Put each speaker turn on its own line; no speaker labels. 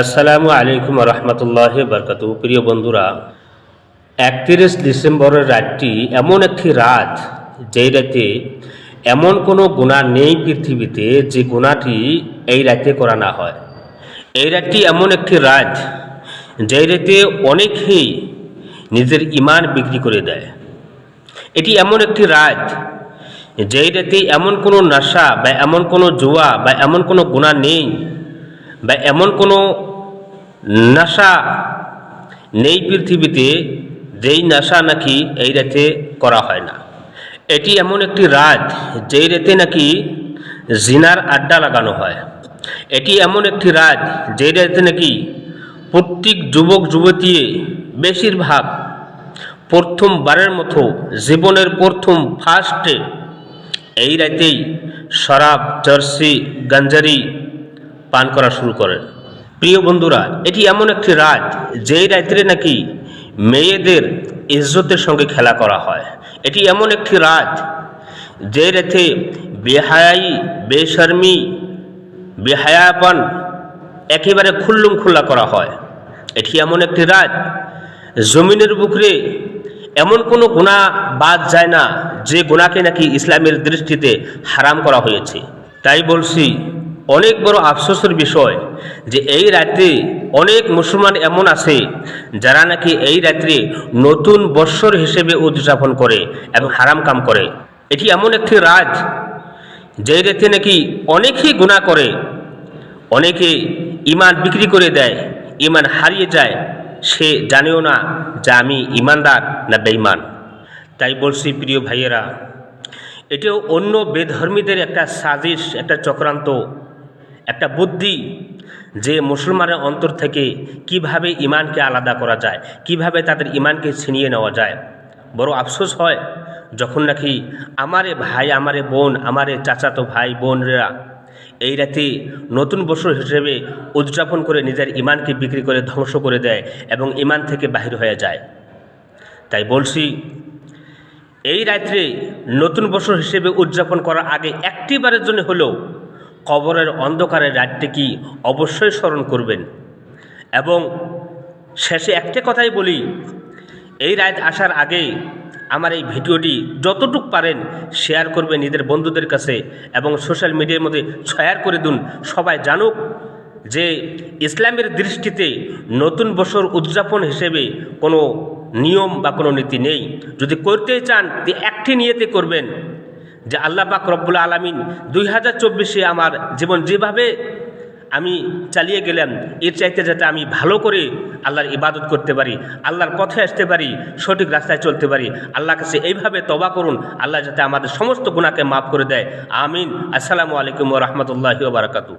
আসসালামু আলাইকুম রহমতুল্লাহ বরকত প্রিয় বন্ধুরা, একত্রিশ ডিসেম্বরের রাতটি এমন একটি রাত যেই রাতে এমন কোনো গুণা নেই পৃথিবীতে যে গুণাটি এই রাতে করা না হয়। এই রাতটি এমন একটি রাত যেই রাতে অনেকেই নিজের ইমান বিক্রি করে দেয়। এটি এমন একটি রাত যেই রাতে এমন কোনো নেশা বা এমন কোনো জুয়া বা এমন কোনো গুণা নেই বা এমন কোনো নেশা নেই পৃথিবীতে যেই নেশা নাকি এই রাতে করা হয় না। এটি এমন একটি রাত যেই রাতে নাকি জিনার আড্ডা লাগানো হয়। এটি এমন একটি রাত যেই রাতে নাকি প্রত্যেক যুবক, যুবতী বেশিরভাগ প্রথমবারের মতো জীবনের প্রথম ফার্স্টে এই রাতেই শরাব, জার্সি, গাঞ্জারি পান করা শুরু করেন। প্রিয় বন্ধুরা, এটি এমন একটি রাত, যেই রাত্রে নাকি মেয়েদের ইজ্জতের সঙ্গে খেলা করা হয়। এটি এমন একটি রাত যে রাতে বেহায়াই, বেশর্মি, বেহায়াপন একেবারে খুল্লুম খুল্লা করা হয়। এটি এমন একটি রাত, জমিনের বুকরে এমন কোনো গুণা বাদ যায় না, যে গুণাকে নাকি ইসলামের দৃষ্টিতে হারাম করা হয়েছে। তাই বলছি অনেক বড় আফসোসের বিষয় যে এই রাত্রে অনেক মুসলমান এমন আছে যারা নাকি এই রাত্রে নতুন বৎসর হিসেবে উদযাপন করে এবং হারাম কাম করে। এটি এমন একটি রাত যেই রাতে নাকি অনেকেই গুণা করে, অনেকে ইমান বিক্রি করে দেয় ইমান হারিয়ে যায়। সে জানেও না যে আমি ইমানদার না বেঈমান। তাই বলছি, প্রিয় ভাইয়েরা, এটাও অন্য বেধর্মীদের একটা সাজিশ, একটা চক্রান্ত। একটা বুদ্ধি যে মুসলমানের অন্তর থেকে কীভাবে ইমানকে আলাদা করা যায়, কীভাবে তাদের ইমানকে ছিনিয়ে নেওয়া যায়। বড় আফসোস হয় যখন নাকি আমারে ভাই, আমারে বোন, আমারে চাচাতো ভাই, বোনরা এই রাতে নতুন বছর হিসেবে উদযাপন করে নিজের ইমানকে বিক্রি করে ধ্বংস করে দেয় এবং ইমান থেকে বাহির হয়ে যায়। তাই বলছি, এই রাত্রে নতুন বছর হিসেবে উদযাপন করার আগে একটিবারের জন্য হলেও কবরের অন্ধকারের রাতটি কি অবশ্যই স্মরণ করবেন। এবং শেষে একটা কথাই বলি, এই রাত আসার আগে আমার এই ভিডিওটি যতটুক পারেন শেয়ার করবেন নিজের বন্ধুদের কাছে এবং সোশ্যাল মিডিয়ার মধ্যে শেয়ার করে দিন। সবাই জানুক যে ইসলামের দৃষ্টিতে নতুন বছর উদযাপন হিসেবে কোনো নিয়ম বা কোনো নীতি নেই। যদি করতে চান, একটি নিয়েতে করবেন। যে আল্লাহ পাক রব্বুল আলমিন দুই হাজার চব্বিশে আমার জীবন যেভাবে আমি চালিয়ে গেলাম, এর চাইতে যাতে আমি ভালো করে আল্লাহর ইবাদত করতে পারি, আল্লাহর পথে আসতে পারি, সঠিক রাস্তায় চলতে পারি আল্লাহ কাছে এইভাবে তবা করুন, আল্লাহ যাতে আমাদের সমস্ত গুণাকে মাফ করে দেয়। আমিন। আসসালামু আলাইকুম রহমতুল্লাহ বারাকাতু